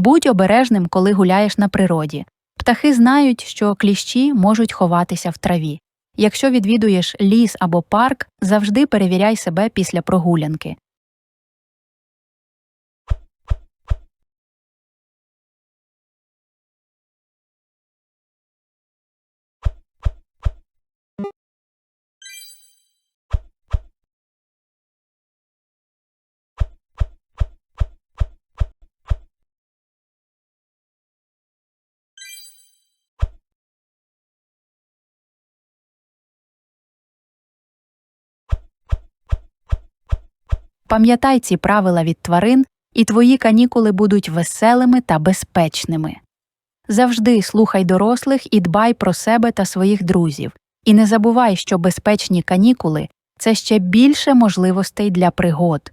Будь обережним, коли гуляєш на природі. Птахи знають, що кліщі можуть ховатися в траві. Якщо відвідуєш ліс або парк, завжди перевіряй себе після прогулянки. Пам'ятай ці правила від тварин, і твої канікули будуть веселими та безпечними. Завжди слухай дорослих і дбай про себе та своїх друзів. І не забувай, що безпечні канікули це ще більше можливостей для пригод.